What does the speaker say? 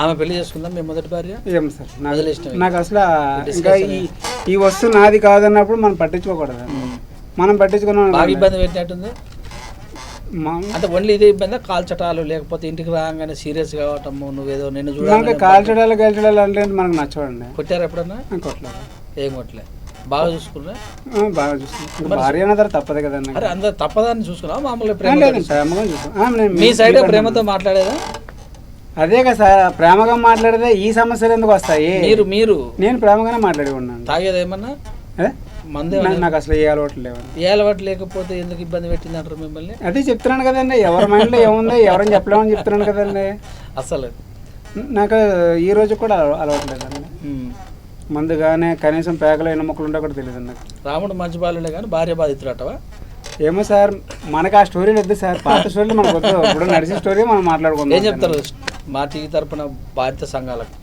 ఆమె పెళ్ళి చేసుకుందాం? మీ మొదటి భార్య? ఏం సార్ నాకు వదిలేసినావు నాకు అసలు ఇంకా ఈ ఈ వస్తువు నాది కాదన్నప్పుడు మనం పట్టించుకోకూడదు. మనం పట్టించుకున్నాం బాగా ఇబ్బంది పెట్టినట్టుంది? అంటే ఓన్లీ ఇదే ఇబ్బంది? కాల్చటాలు లేకపోతే ఇంటికి రాగానే సీరియస్ నువ్వేదో నిన్ను మనకి చూడాలి కాల్చడాలు కాల్చడాలు అంటే మనకు నచ్చవండి. కొట్టారు ఎప్పుడన్నా? కొట్టలేదు. ఏం కొట్టలే? బాగా చూసుకున్నా? బాగా చూస్తాం భార్య అన్న తప్పదు కదండి అరే అందరు తప్పదాన్ని చూసుకున్నావా? మామూలుగా ప్రేమ నేను- మీ సైడ్ ప్రేమతో మాట్లాడేదా? అదే కదా సార్ ప్రేమగా మాట్లాడితే ఈ సమస్యలు ఎందుకు వస్తాయి? మీరు మీరు. నేను ప్రేమగానే మాట్లాడి ఉన్నాను. తాగేది ఏమన్నా? ఏ? మందే నాకు అసలు ఏ అలవాట్లు లేవండి ఏ అలవాటు లేకపోతే ఎందుకు ఇబ్బంది పెట్టిందంటారు మిమ్మల్ని? అదే చెప్తున్నాను కదండి ఎవరి మైండ్లో ఏముందో ఎవరైనా చెప్పలేమని చెప్తున్నాను కదండి. అసలు. నాకు ఈ రోజు కూడా అలవా- అలవాటు లేదండి. ముందుగానే కనీసం పేకలో ఎన్ని మొక్కలు ఉంటే కూడా తెలియదు నాకు. రాముడు మంచి బాలుడే కానీ భార్య బాధితుడటవా ఏమో సార్ మనకు ఆ స్టోరీ వద్దు సార్ పాత స్టోరీ మనకు వద్దు. ఇప్పుడు నడిచిన స్టోరీ మనం ఏం మాట్లాడుకుందాం చెప్తారు మా టీవీ తరపున బాధిత సంఘాలకు